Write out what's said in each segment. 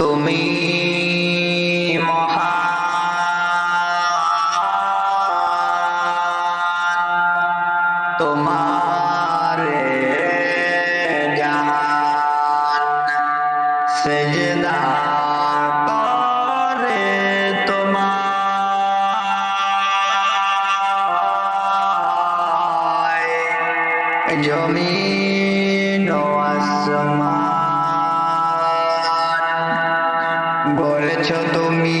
তুমি মহান তোমার জাহান সেজদা করে তোমায়। জমিন আসমান গড়েছ তুমি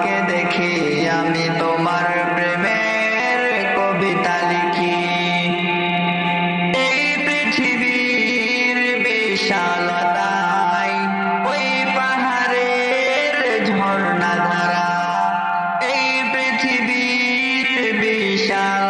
তোমাকে দেখি, আমি তোমার প্রেমের কবিতা লিখি। এই পৃথিবীর বিশালতায় ওই পাহাড়ের এই পৃথিবীর বিশালতায়